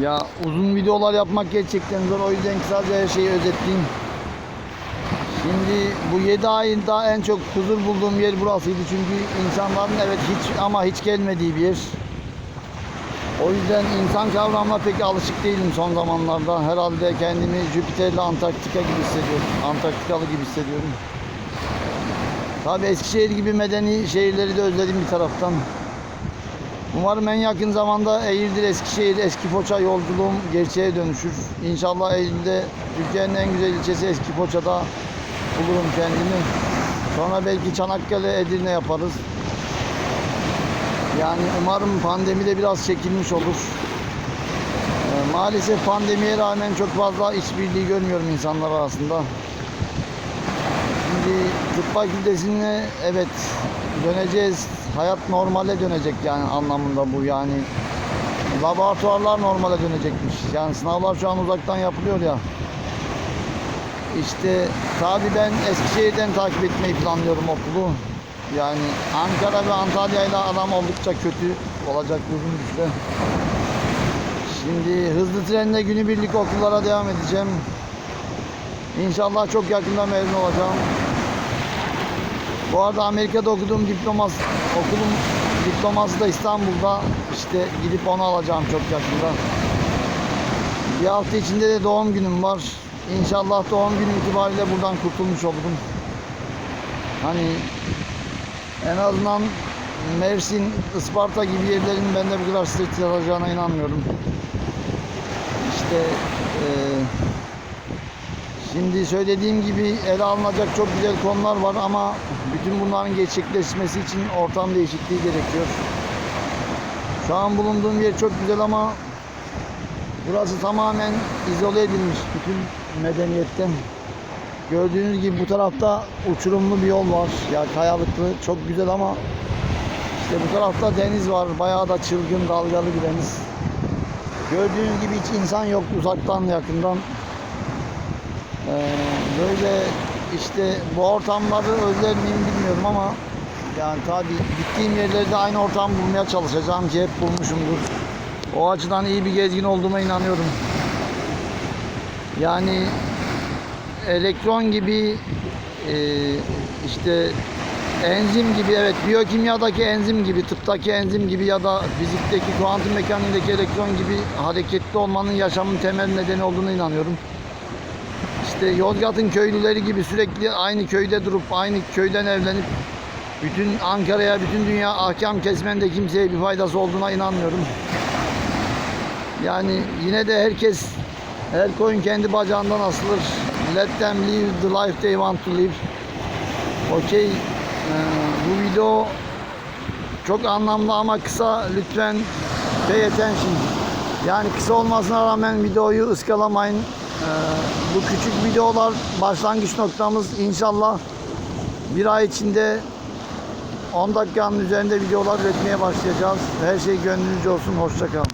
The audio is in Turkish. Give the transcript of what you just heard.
Ya uzun videolar yapmak gerçekten zor. O yüzden kısaca her şeyi özetleyeyim. Şimdi bu 7 ayında en çok huzur bulduğum yer burasıydı. Çünkü insanların evet hiç ama hiç gelmediği bir yer. O yüzden insan kavramına pek alışık değilim son zamanlarda. Herhalde kendimi Jüpiter'le Antarktika gibi hissediyorum. Antarktikalı gibi hissediyorum. Tabii Eskişehir gibi medeni şehirleri de özledim bir taraftan. Umarım en yakın zamanda Eğirdir Eskişehir Eski Foça yolculuğum gerçeğe dönüşür. İnşallah Eylül'de Türkiye'nin en güzel ilçesi Eski Foça'da bulurum kendimi. Sonra belki Çanakkale, Edirne yaparız. Yani umarım pandemi de biraz çekilmiş olur. Ee, maalesef pandemiye rağmen çok fazla işbirliği görmüyorum insanlar arasında. Şimdi tıp fakültesine evet döneceğiz. Hayat normale dönecek yani anlamında bu yani. Laboratuvarlar normale dönecekmiş. Yani sınavlar şu an uzaktan yapılıyor ya. İşte tabi ben Eskişehir'den takip etmeyi planlıyorum okulu. Yani Ankara ve Antalya ile adam oldukça kötü olacak uzun süre. Şimdi hızlı trenle günübirlik okullara devam edeceğim. İnşallah çok yakında mezun olacağım. Bu arada Amerika'da okuduğum diplomas, okulum diploması da İstanbul'da. İşte gidip onu alacağım çok yakında. Bir hafta içinde de doğum günüm var. İnşallah doğum günü itibariyle buradan kurtulmuş olurum. Hani en azından Mersin, Isparta gibi yerlerin bende bu kadar stres yaratacağına inanmıyorum. İşte eee Şimdi söylediğim gibi ele alınacak çok güzel konular var ama bütün bunların gerçekleşmesi için ortam değişikliği gerekiyor. Şu an bulunduğum yer çok güzel ama burası tamamen izole edilmiş bütün medeniyetten. Gördüğünüz gibi bu tarafta uçurumlu bir yol var. Ya kayalıklı çok güzel ama işte bu tarafta deniz var. Bayağı da çılgın dalgalı bir deniz. Gördüğünüz gibi hiç insan yok uzaktan yakından. Ee, böyle işte bu ortamları özler miyim bilmiyorum ama yani tabii gittiğim yerlerde aynı ortam bulmaya çalışacağım ki hep bulmuşumdur. O açıdan iyi bir gezgin olduğuma inanıyorum. Yani elektron gibi e, işte enzim gibi evet biyokimyadaki enzim gibi tıptaki enzim gibi ya da fizikteki kuantum mekaniğindeki elektron gibi hareketli olmanın yaşamın temel nedeni olduğunu inanıyorum. İşte Yozgat'ın köylüleri gibi sürekli aynı köyde durup aynı köyden evlenip bütün Ankara'ya, bütün dünya ahkam kesmenin de kimseye bir faydası olduğuna inanmıyorum. Yani yine de herkes her koyun kendi bacağından asılır. Let them live the life they want to live. Okey. Bu video çok anlamlı ama kısa. Lütfen pay attention. Yani kısa olmasına rağmen videoyu ıskalamayın. Ee, bu küçük videolar başlangıç noktamız. İnşallah bir ay içinde 10 dakikanın üzerinde videolar üretmeye başlayacağız. Her şey gönlünüzce olsun. Hoşçakalın.